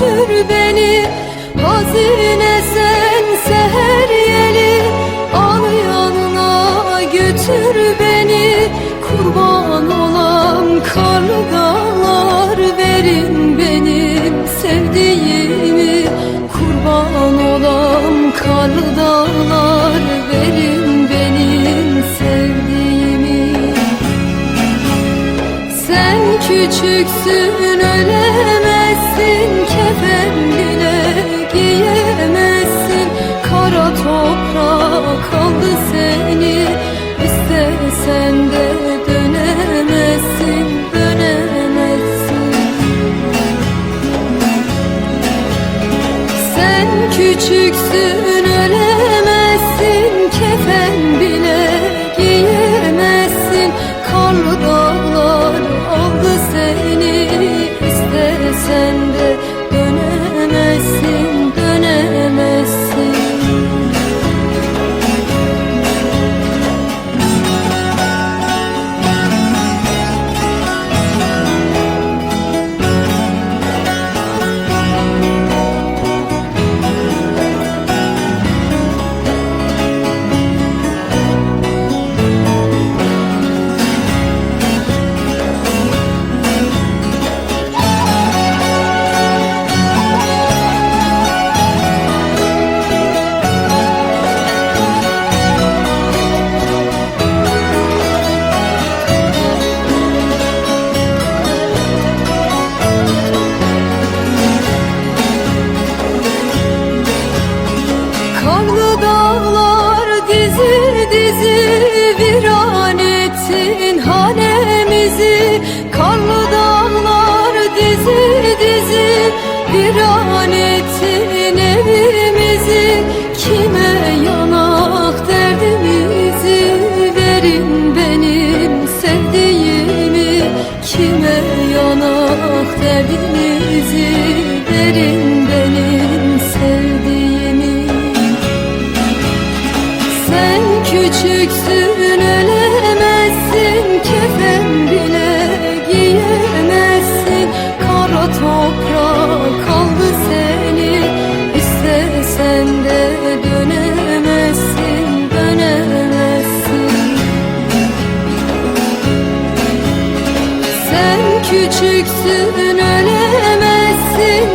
götür beni. Hazine sen seher yeli. Al yanına götür beni. Kurban olam karlı Verin benim sevdiğimi Kurban olam karlı Verin benim sevdiğimi. Sen küçüksün ölemezsin Kefen bile giyemezsin. Kara toprak aldı seni İstesen de dönemezsin Dönemezsin. Sen küçüksün dizi dizi viran ettin hanemizi Kanlı dağlar dizi dizi viran ettin küçüksün ölemezsin Kefen bile giyemezsin. Kara toprak aldı seni İstesen de dönemezsin Dönemezsin. Sen küçüksün ölemezsin